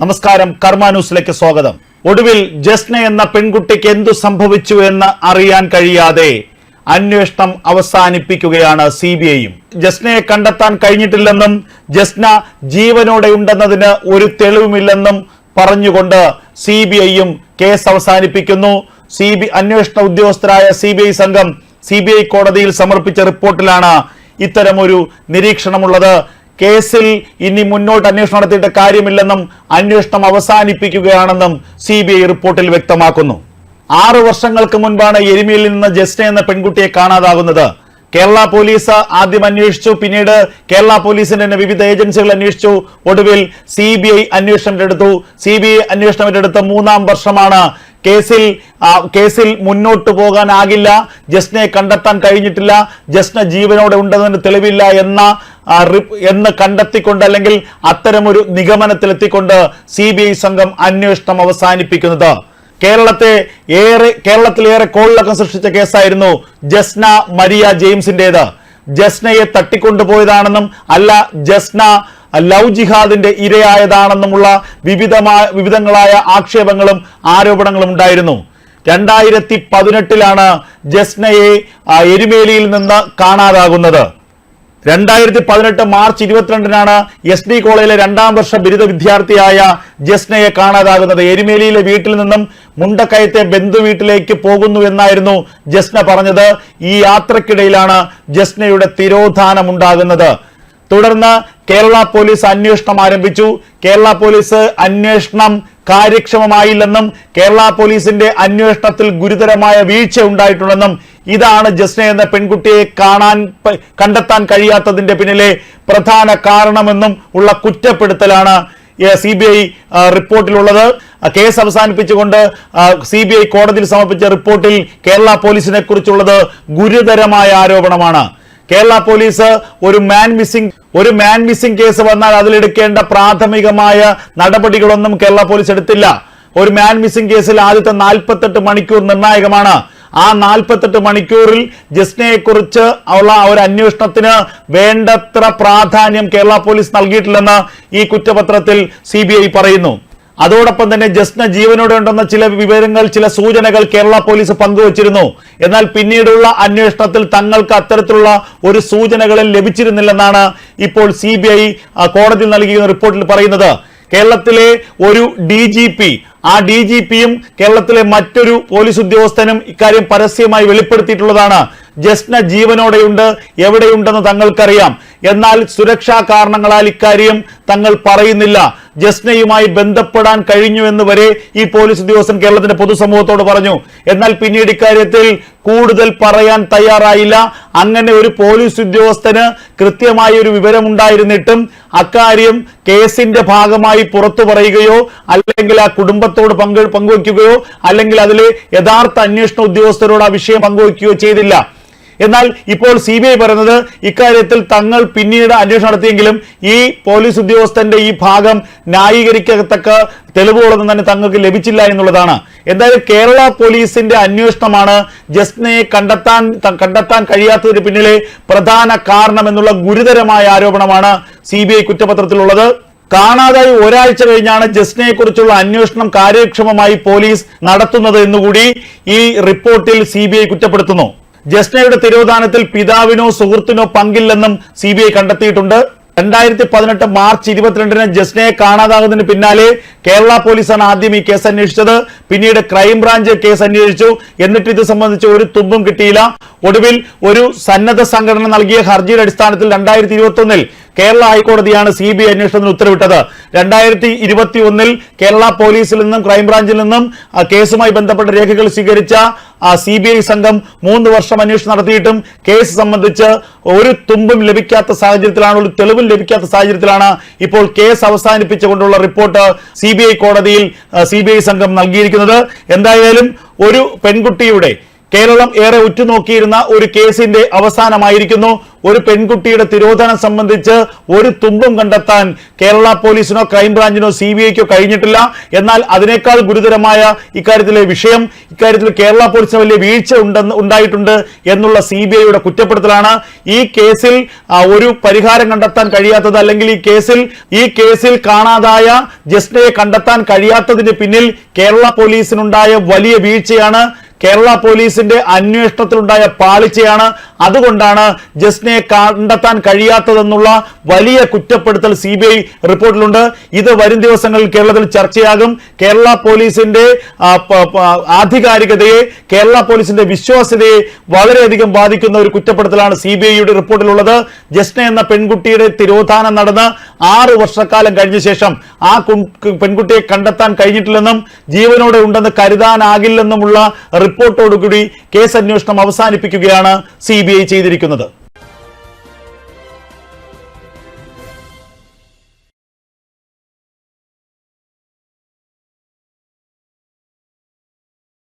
നമസ്കാരം കർമ്മ ന്യൂസിലേക്ക് സ്വാഗതം. ഒടുവിൽ ജസ്ന എന്ന പെൺകുട്ടിക്ക് എന്തു സംഭവിച്ചു എന്ന് അറിയാൻ കഴിയാതെ അന്വേഷണം അവസാനിപ്പിക്കുകയാണ് സി ബി ഐയും. ജസ്നയെ കണ്ടെത്താൻ കഴിഞ്ഞിട്ടില്ലെന്നും ജസ്ന ജീവനോടെ ഉണ്ടെന്നതിന് ഒരു തെളിവുമില്ലെന്നും പറഞ്ഞുകൊണ്ട് സി ബി ഐയും കേസ് അവസാനിപ്പിക്കുന്നു. സി ബി അന്വേഷണ ഉദ്യോഗസ്ഥരായ സി ബി ഐ സംഘം സി ബി ഐ കോടതിയിൽ സമർപ്പിച്ച റിപ്പോർട്ടിലാണ് ഇത്തരമൊരു നിരീക്ഷണമുള്ളത്. കേസിൽ ഇനി മുന്നോട്ട് അന്വേഷണം നടത്തിയിട്ട് കാര്യമില്ലെന്നും അന്വേഷണം അവസാനിപ്പിക്കുകയാണെന്നും സി റിപ്പോർട്ടിൽ വ്യക്തമാക്കുന്നു. ആറു വർഷങ്ങൾക്ക് മുൻപാണ് എരുമയിൽ നിന്ന് ജസ്ന എന്ന പെൺകുട്ടിയെ കാണാതാകുന്നത്. കേരള പോലീസ് ആദ്യം അന്വേഷിച്ചു പിന്നീട് കേരള പോലീസിന്റെ തന്നെ വിവിധ ഏജൻസികൾ അന്വേഷിച്ചു. ഒടുവിൽ സി ബി ഐ അന്വേഷണം ഏറ്റെടുത്തു സി ബി ഐ അന്വേഷണം ഏറ്റെടുത്ത മൂന്നാം വർഷമാണ്. കേസിൽ കേസിൽ മുന്നോട്ട് പോകാനാകില്ല. ജസ്നയെ കണ്ടെത്താൻ കഴിഞ്ഞിട്ടില്ല. ജസ്ന ജീവനോടെ ഉണ്ടെന്നതിന് തെളിവില്ല എന്ന എന്ന് കണ്ടെത്തിക്കൊണ്ട് അല്ലെങ്കിൽ അത്തരമൊരു നിഗമനത്തിലെത്തിക്കൊണ്ട് സി ബി ഐ സംഘം അന്വേഷണം അവസാനിപ്പിക്കുന്നത്. കേരളത്തെ ഏറെ കേരളത്തിലേറെ കോളിളക്കം സൃഷ്ടിച്ച കേസായിരുന്നു ജസ്ന മരിയ ജെയിംസിന്റേത്. ജസ്നയെ തട്ടിക്കൊണ്ടുപോയതാണെന്നും അല്ല ജസ്ന ലവ് ജിഹാദിന്റെ ഇരയായതാണെന്നുമുള്ള വിവിധമായ വിവിധങ്ങളായ ആക്ഷേപങ്ങളും ആരോപണങ്ങളും ഉണ്ടായിരുന്നു. രണ്ടായിരത്തി പതിനെട്ടിലാണ് ജസ്നയെ എരുമേലിയിൽ നിന്ന് കാണാതാകുന്നത്. രണ്ടായിരത്തി പതിനെട്ട് മാർച്ച് ഇരുപത്തിരണ്ടിനാണ് എസ് ഡി കോളേജിലെ രണ്ടാം വർഷ ബിരുദ വിദ്യാർത്ഥിയായ ജസ്നയെ കാണാതാകുന്നത്. എരുമേലിയിലെ വീട്ടിൽ നിന്നും മുണ്ടക്കയത്തെ ബന്ധു വീട്ടിലേക്ക് പോകുന്നു എന്നായിരുന്നു ജസ്ന പറഞ്ഞത്. ഈ യാത്രക്കിടയിലാണ് ജസ്നയുടെ തിരോധാനം ഉണ്ടാകുന്നത്. തുടർന്ന് കേരള പോലീസ് അന്വേഷണം ആരംഭിച്ചു. കേരള പോലീസ് അന്വേഷണം കാര്യക്ഷമമായില്ലെന്നും കേരള പോലീസിന്റെ അന്വേഷണത്തിൽ ഗുരുതരമായ വീഴ്ച ഉണ്ടായിട്ടുണ്ടെന്നും ഇതാണ് ജസ്ന എന്ന പെൺകുട്ടിയെ കാണാൻ കണ്ടെത്താൻ കഴിയാത്തതിന്റെ പിന്നിലെ പ്രധാന കാരണമെന്നും ഉള്ള കുറ്റപ്പെടുത്തലാണ് സി ബി ഐ റിപ്പോർട്ടിലുള്ളത്. കേസ് അവസാനിപ്പിച്ചുകൊണ്ട് സി ബി ഐ കോടതിയിൽ സമർപ്പിച്ച റിപ്പോർട്ടിൽ കേരള പോലീസിനെ കുറിച്ചുള്ളത് ഗുരുതരമായ ആരോപണമാണ്. കേരള പോലീസ് ഒരു മാൻ മിസ്സിംഗ് ഒരു മാൻ മിസ്സിംഗ് കേസ് വന്നാൽ അതിലെടുക്കേണ്ട പ്രാഥമികമായ നടപടികളൊന്നും കേരള പോലീസ് എടുത്തില്ല. ഒരു മാൻ മിസ്സിംഗ് കേസിൽ ആദ്യത്തെ നാൽപ്പത്തെട്ട് മണിക്കൂർ നിർണായകമാണ്. ആ നാൽപ്പത്തെട്ട് മണിക്കൂറിൽ ജസ്നയെ കുറിച്ച് ഉള്ള ഒരു അന്വേഷണത്തിന് വേണ്ടത്ര പ്രാധാന്യം കേരള പോലീസ് നൽകിയിട്ടില്ലെന്ന് ഈ കുറ്റപത്രത്തിൽ സി പറയുന്നു. അതോടൊപ്പം തന്നെ ജസ്ന ജീവനോടെ ഉണ്ടെന്ന ചില വിവരങ്ങൾ ചില സൂചനകൾ കേരള പോലീസ് പങ്കുവച്ചിരുന്നു. എന്നാൽ പിന്നീടുള്ള അന്വേഷണത്തിൽ തങ്ങൾക്ക് അത്തരത്തിലുള്ള ഒരു സൂചനകളും ലഭിച്ചിരുന്നില്ലെന്നാണ് ഇപ്പോൾ സി കോടതിയിൽ നൽകിയ റിപ്പോർട്ടിൽ പറയുന്നത്. കേരളത്തിലെ ഒരു ഡി ആ ഡി ജി പിയും കേരളത്തിലെ മറ്റൊരു പോലീസ് ഉദ്യോഗസ്ഥനും ഇക്കാര്യം പരസ്യമായി വെളിപ്പെടുത്തിയിട്ടുള്ളതാണ്. ജസ്ന ജീവനോടെയുണ്ട് എവിടെയുണ്ടെന്ന് തങ്ങൾക്കറിയാം. എന്നാൽ സുരക്ഷാ കാരണങ്ങളാൽ ഇക്കാര്യം തങ്ങൾ പറയുന്നില്ല. ജസ്നയുമായി ബന്ധപ്പെടാൻ കഴിഞ്ഞു എന്ന് വരെ ഈ പോലീസ് ഉദ്യോഗസ്ഥൻ കേരളത്തിന്റെ പൊതുസമൂഹത്തോട് പറഞ്ഞു. എന്നാൽ പിന്നീട് ഇക്കാര്യത്തിൽ കൂടുതൽ പറയാൻ തയ്യാറായില്ല. അങ്ങനെ ഒരു പോലീസ് ഉദ്യോഗസ്ഥന് കൃത്യമായ ഒരു വിവരമുണ്ടായിരുന്നിട്ടും അക്കാര്യം കേസിന്റെ ഭാഗമായി പുറത്തു പറയുകയോ അല്ലെങ്കിൽ ആ കുടുംബത്തോട് പങ്കു പങ്കുവയ്ക്കുകയോ അല്ലെങ്കിൽ അതിലെ യഥാർത്ഥ അന്വേഷണ ഉദ്യോഗസ്ഥരോട് ആ വിഷയം പങ്കുവയ്ക്കുകയോ ചെയ്തില്ല. എന്നാൽ ഇപ്പോൾ സി ബി ഐ പറയുന്നത് ഇക്കാര്യത്തിൽ തങ്ങൾ പിന്നീട് അന്വേഷണം നടത്തിയെങ്കിലും ഈ പോലീസ് ഉദ്യോഗസ്ഥന്റെ ഈ ഭാഗം ന്യായീകരിക്കത്തക്ക തെളിവുകളൊന്നും തന്നെ തങ്ങൾക്ക് ലഭിച്ചില്ല എന്നുള്ളതാണ്. എന്തായാലും കേരള പോലീസിന്റെ അന്വേഷണമാണ് ജസ്നയെ കണ്ടെത്താൻ കണ്ടെത്താൻ കഴിയാത്തതിന് പിന്നിലെ പ്രധാന കാരണം എന്നുള്ള ഗുരുതരമായ ആരോപണമാണ് സി ബി ഐ കുറ്റപത്രത്തിലുള്ളത്. കാണാതായി ഒരാഴ്ച കഴിഞ്ഞാണ് ജസ്നയെ കുറിച്ചുള്ള അന്വേഷണം കാര്യക്ഷമമായി പോലീസ് നടത്തുന്നത് എന്നുകൂടി ഈ റിപ്പോർട്ടിൽ സി കുറ്റപ്പെടുത്തുന്നു. ജസ്നയുടെ തിരോധാനത്തിൽ പിതാവിനോ സുഹൃത്തിനോ പങ്കില്ലെന്നും സി ബി ഐ കണ്ടെത്തിയിട്ടുണ്ട്. രണ്ടായിരത്തി പതിനെട്ട് മാർച്ച് ഇരുപത്തിരണ്ടിന് ജസ്നയെ കാണാതാകുന്നതിന് പിന്നാലെ കേരള പോലീസാണ് ആദ്യം ഈ കേസ് അന്വേഷിച്ചത്. പിന്നീട് ക്രൈംബ്രാഞ്ച് കേസ് അന്വേഷിച്ചു. എന്നിട്ട് ഇത് സംബന്ധിച്ച് ഒരു തുമ്പും കിട്ടിയില്ല. ഒടുവിൽ ഒരു സന്നദ്ധ സംഘടന നൽകിയ ഹർജിയുടെ അടിസ്ഥാനത്തിൽ രണ്ടായിരത്തി ഇരുപത്തി കേരള ഹൈക്കോടതിയാണ് സി ബി ഐ അന്വേഷണത്തിന് ഉത്തരവിട്ടത്. രണ്ടായിരത്തി ഇരുപത്തി ഒന്നിൽ കേരള പോലീസിൽ നിന്നും ക്രൈംബ്രാഞ്ചിൽ നിന്നും കേസുമായി ബന്ധപ്പെട്ട രേഖകൾ സ്വീകരിച്ച സി ബി ഐ സംഘം മൂന്ന് വർഷം അന്വേഷണം നടത്തിയിട്ടും കേസ് സംബന്ധിച്ച് ഒരു തുമ്പും ലഭിക്കാത്ത സാഹചര്യത്തിലാണ് ഒരു തെളിവും ലഭിക്കാത്ത സാഹചര്യത്തിലാണ് ഇപ്പോൾ കേസ് അവസാനിപ്പിച്ചുകൊണ്ടുള്ള റിപ്പോർട്ട് സി ബി ഐ കോടതിയിൽ സി ബി ഐ സംഘം നൽകിയിരിക്കുന്നത്. എന്തായാലും ഒരു പെൺകുട്ടിയുടെ കേരളം ഏറെ ഉറ്റുനോക്കിയിരുന്ന ഒരു കേസിന്റെ അവസാനമായിരിക്കുന്നു. ഒരു പെൺകുട്ടിയുടെ തിരോധനം സംബന്ധിച്ച് ഒരു തുമ്പും കണ്ടെത്താൻ കേരള പോലീസിനോ ക്രൈംബ്രാഞ്ചിനോ സി ബി ഐക്കോ കഴിഞ്ഞിട്ടില്ല. എന്നാൽ അതിനേക്കാൾ ഗുരുതരമായ ഇക്കാര്യത്തിലെ വിഷയം ഇക്കാര്യത്തിൽ കേരള പോലീസിന് വലിയ വീഴ്ച ഉണ്ടെന്ന് ഉണ്ടായിട്ടുണ്ട് എന്നുള്ള സി ബി ഐയുടെ കുറ്റപ്പെടുത്തലാണ്. ഈ കേസിൽ ഒരു പരിഹാരം കണ്ടെത്താൻ കഴിയാത്തത് അല്ലെങ്കിൽ ഈ കേസിൽ ഈ കേസിൽ കാണാതായ ജസ്നയെ കണ്ടെത്താൻ കഴിയാത്തതിന് പിന്നിൽ കേരള പോലീസിനുണ്ടായ വലിയ വീഴ്ചയാണ്. കേരള പോലീസിന്റെ അന്വേഷണത്തിലുണ്ടായ പാളിച്ചയാണ്. അതുകൊണ്ടാണ് ജസ്നയെ കണ്ടെത്താൻ കഴിയാത്തതെന്നുള്ള വലിയ കുറ്റപ്പെടുത്തൽ സി ബി ഐ റിപ്പോർട്ടിലുണ്ട്. ഇത് വരും ദിവസങ്ങളിൽ കേരളത്തിൽ ചർച്ചയാകും. കേരള പോലീസിന്റെ ആധികാരികതയെ കേരള പോലീസിന്റെ വിശ്വാസ്യതയെ വളരെയധികം ബാധിക്കുന്ന ഒരു കുറ്റപ്പെടുത്തലാണ് സി ബി ഐയുടെ റിപ്പോർട്ടിലുള്ളത്. ജസ്ന എന്ന പെൺകുട്ടിയുടെ തിരോധാനം നടന്ന് ആറു വർഷക്കാലം കഴിഞ്ഞ ശേഷം ആ പെൺകുട്ടിയെ കണ്ടെത്താൻ കഴിഞ്ഞിട്ടില്ലെന്നും ജീവനോടെ ഉണ്ടെന്ന് കരുതാനാകില്ലെന്നുമുള്ള റിപ്പോർട്ടോടുകൂടി കേസ് അന്വേഷണം അവസാനിപ്പിക്കുകയാണ് സി ചെയ്തിരിക്കുന്നത്.